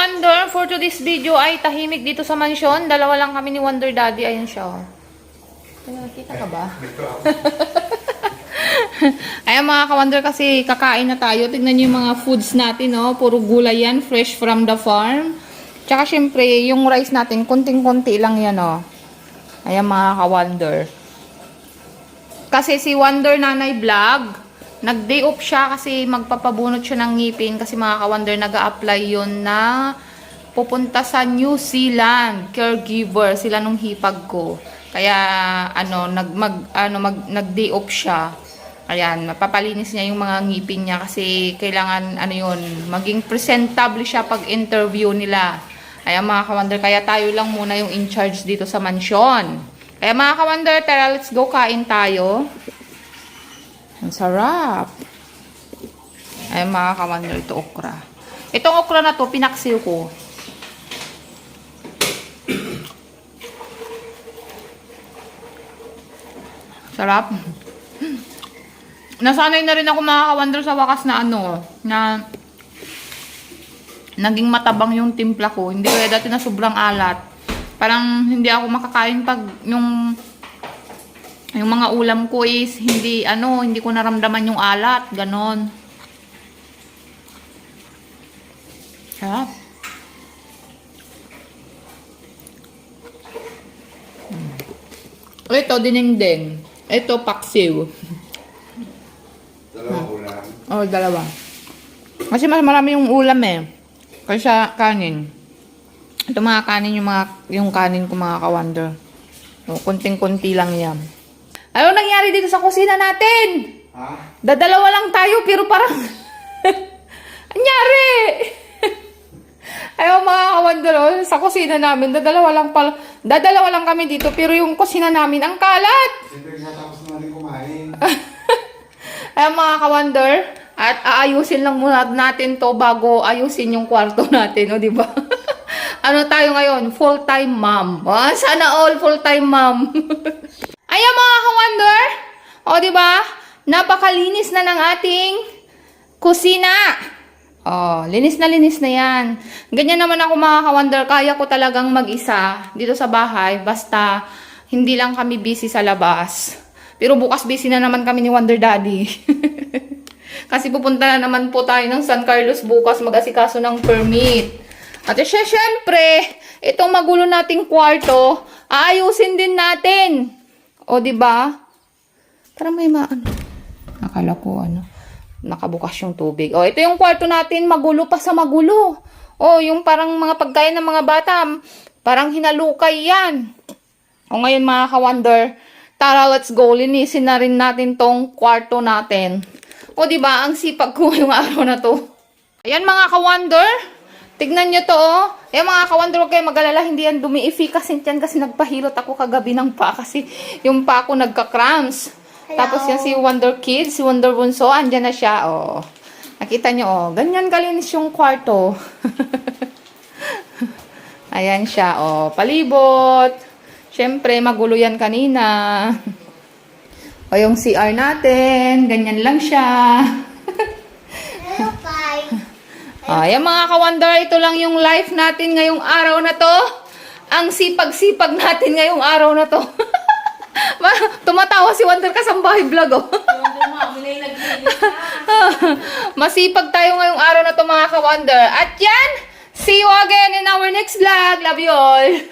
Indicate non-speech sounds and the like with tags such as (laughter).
ka-wonder, for today's video ay tahimik dito sa mansyon. Dalawa lang kami ni Wonder Daddy. Ayun siya. oh. Nakita ka ba? (laughs) Ayan mga ka-wonder kasi kakain na tayo. Tignan niyo yung mga foods natin, no? Puro gulay yan, fresh from the farm. Tsaka syempre, yung rice natin, konting-konti lang yan, oh. Ayan mga ka-wonder. Kasi si Wonder Nanay Vlog, nag-day off siya kasi magpapabunot siya ng ngipin kasi mga ka-wonder nag apply yun na pupunta sa New Zealand, caregiver, sila nung hipag ko. Kaya ano, nag mag ano mag nag-day off siya. Ayan, mapapalinis niya yung mga ngipin niya kasi kailangan ano yun, maging presentable siya pag interview nila. Ayan mga ka-wonder, kaya tayo lang muna yung in charge dito sa mansyon. Kaya mga ka-wonder, tara let's go kain tayo. Ang sarap. Ay, mga ka-wonder, ito okra. Itong okra na to, pinaksiw ko. Sarap. Nasanay na rin ako mga ka-wonder sa wakas na ano, na naging matabang yung timpla ko. Hindi kaya dati na sobrang alat. Parang hindi ako makakain pag yung yung mga ulam ko is hindi ano, hindi ko naramdaman yung alat, ganon. Sarap. Mm. Ito, dinengdeng. Ito, paksiw. Dalawang ulam. Oh, dalawa. Kasi mas marami yung ulam eh. Kaysa kanin. Ito mga kanin yung mga yung kanin ko mga ka-wonder. So, kunting-kunti lang yan. Ano nangyari dito sa kusina natin? Ha? Dadalawa lang tayo pero parang (laughs) Anyari! Ayaw mga ka-wonder oh, sa kusina namin, dadalawa lang pala, dadalawa lang kami dito pero yung kusina namin ang kalat. Siyempre, natapos naman din kumain. (laughs) Ayan mga ka-wonder, at aayusin lang muna natin to bago ayusin yung kwarto (laughs) natin, o di ba? ano tayo ngayon? Full-time mom. Ah, sana all full-time mom. Ayan mga ka-wonder, o ba? Napakalinis na ng ating kusina. Oh, linis na linis na yan. Ganyan naman ako mga ka-wonder, kaya ko talagang mag-isa dito sa bahay, basta hindi lang kami busy sa labas. Pero bukas busy na naman kami ni Wonder Daddy. (laughs) Kasi pupunta na naman po tayo ng San Carlos bukas mag-asikaso ng permit. At siya, syempre, itong magulo nating kwarto, aayusin din natin. O, di ba? Para may maano. Akala ko, ano, nakabukas yung tubig. O, ito yung kwarto natin, magulo pa sa magulo. O, yung parang mga pagkain ng mga bata, parang hinalukay yan. O, ngayon mga ka-wonder, tara, let's go. Linisin na rin natin tong kwarto natin. O, di ba Ang sipag ko (laughs) yung araw na to. Ayan mga ka-wonder. Tignan nyo to, oh. Ayan mga huwag kayo mag-alala. Hindi yan dumi-efficacy yan kasi nagpahilot ako kagabi ng pa kasi yung pa ko nagka-cramps. Tapos yan si Wonder Kids, si Wonder Bunso, andyan na siya, oh. Nakita nyo, oh. Ganyan kalinis yung kwarto. (laughs) Ayan siya, oh. Palibot. Siyempre, magulo yan kanina. (laughs) O yung CR natin, ganyan lang siya. Ayan mga ka-wonder, ito lang yung life natin ngayong araw na to. Ang sipag-sipag natin ngayong araw na to. (laughs) Ma- Tumatawa si Wonder Kasambahay vlog oh. (laughs) Masipag tayo ngayong araw na to mga ka-wonder. At yan, see you again in our next vlog. Love you all. (laughs)